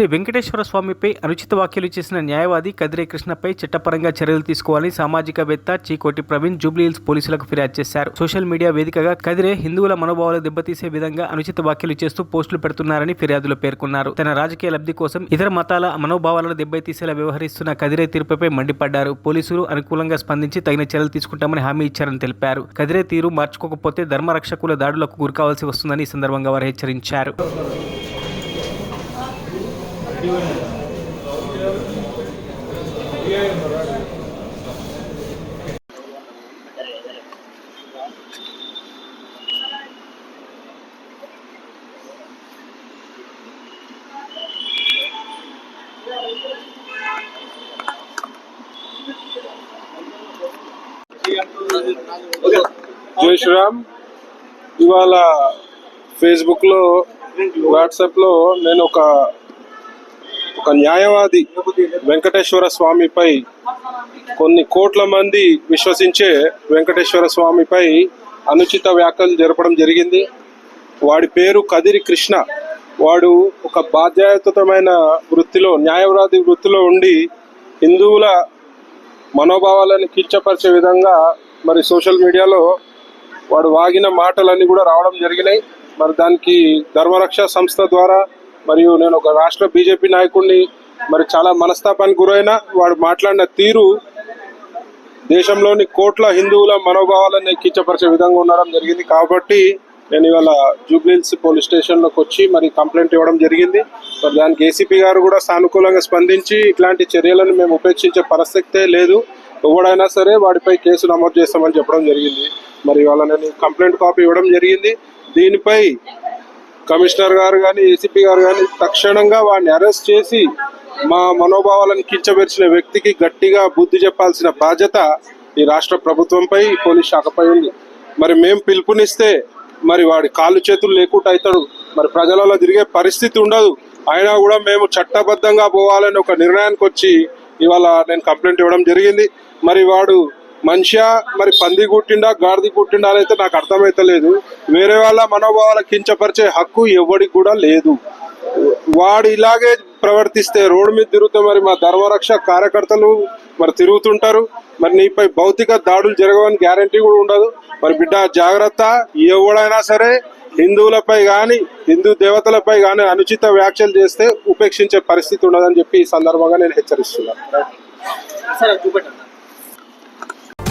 శ్రీ వెంకటేశ్వర స్వామిపై అనుచిత వ్యాఖ్యలు చేసిన న్యాయవాది కదిరే కృష్ణపై చట్టపరంగా చర్యలు తీసుకోవాలని సామాజికవేత్త చీకోటి ప్రవీణ్ జూబ్లీహిల్స్ పోలీసులకు ఫిర్యాదు చేశారు. సోషల్ మీడియా వేదికగా కదిరే హిందువుల మనోభావాలు దెబ్బతీసే విధంగా అనుచిత వ్యాఖ్యలు చేస్తూ పోస్టులు పెడుతున్నారని ఫిర్యాదులో పేర్కొన్నారు. తన రాజకీయ లబ్ధి కోసం ఇతర మతాల మనోభావాలను దెబ్బతీసేలా వ్యవహరిస్తున్న కదిరే తీర్పుపై మండిపడ్డారు. పోలీసులు అనుకూలంగా స్పందించి తగిన చర్యలు తీసుకుంటామని హామీ ఇచ్చారని తెలిపారు. కదిరే తీరు మార్చుకోకపోతే ధర్మరక్షకుల దాడులకు గురికావాల్సి వస్తుందని ఈ సందర్భంగా వారు హెచ్చరించారు. జై శ్రీరామ్ ఇవాళ ఫేస్బుక్ లో వాట్సాప్ లో నేను ఒక ఒక న్యాయవాది వెంకటేశ్వర స్వామిపై కొన్ని కోట్ల మంది విశ్వసించే వెంకటేశ్వర స్వామిపై అనుచిత వ్యాఖ్యలు జరపడం జరిగింది. వాడి పేరు కదిరి కృష్ణ. వాడు ఒక బాధ్యతమైన వృత్తిలో న్యాయవాది వృత్తిలో ఉండి హిందువుల మనోభావాలను కించపరిచే విధంగా మరి సోషల్ మీడియాలో వాడు వాగిన మాటలన్నీ కూడా రావడం జరిగినాయి. మరి దానికి ధర్మరక్ష సంస్థ ద్వారా మరియు నేను ఒక రాష్ట్ర బీజేపీ నాయకుడిని మరి చాలా మనస్తాపానికి గురైన వాడు మాట్లాడిన తీరు దేశంలోని కోట్ల హిందువుల మనోభావాలను కించపరిచే విధంగా ఉండడం జరిగింది. కాబట్టి నేను ఇవాళ జూబ్లీహిల్స్ పోలీస్ స్టేషన్లోకి వచ్చి మరి కంప్లైంట్ ఇవ్వడం జరిగింది. మరి దానికి ఏసీపీ గారు కూడా సానుకూలంగా స్పందించి ఇట్లాంటి చర్యలను మేము ఉపేక్షించే పరిస్థితే లేదు. ఎవడైనా సరే వాడిపై కేసు నమోదు చేస్తామని చెప్పడం జరిగింది. మరి ఇవాళ నేను కంప్లైంట్ కాపీ ఇవ్వడం జరిగింది. దీనిపై కమిషనర్ గారు కానీ ఏసీపీ గారు కానీ తక్షణంగా వాడిని అరెస్ట్ చేసి మా మనోభావాలను కించపరిచిన వ్యక్తికి గట్టిగా బుద్ధి చెప్పాల్సిన బాధ్యత ఈ రాష్ట్ర ప్రభుత్వంపై పోలీస్ శాఖపై ఉంది. మరి మేము పిలుపునిస్తే మరి వాడి కాళ్ళు చేతులు లేకుండా అవుతాడు మరి ప్రజలలో తిరిగే పరిస్థితి ఉండదు. అయినా కూడా మేము చట్టబద్ధంగా పోవాలని ఒక నిర్ణయానికి వచ్చి ఇవాళ నేను కంప్లైంట్ ఇవ్వడం జరిగింది. మరి వాడు మనిషా మరి పంది కుట్టిండా గాడిది కుట్టిండా అని అయితే నాకు అర్థమైతలేదు వేరే వాళ్ళ మనోభావాల కించపరిచే హక్కు ఎవడికి కూడా లేదు. వాడు ఇలాగే ప్రవర్తిస్తే రోడ్డు మీద తిరుగుతే మరి మా ధర్మరక్ష కార్యకర్తలు మరి తిరుగుతుంటారు. మరి నీపై భౌతిక దాడులు జరగవని గ్యారంటీ కూడా ఉండదు. మరి బిడ్డ జాగ్రత్త. ఎవడైనా సరే హిందువులపై కానీ హిందూ దేవతలపై కానీ అనుచిత వ్యాఖ్యలు చేస్తే ఉపేక్షించే పరిస్థితి ఉండదని చెప్పి ఈ సందర్భంగా నేను హెచ్చరిస్తున్నాను.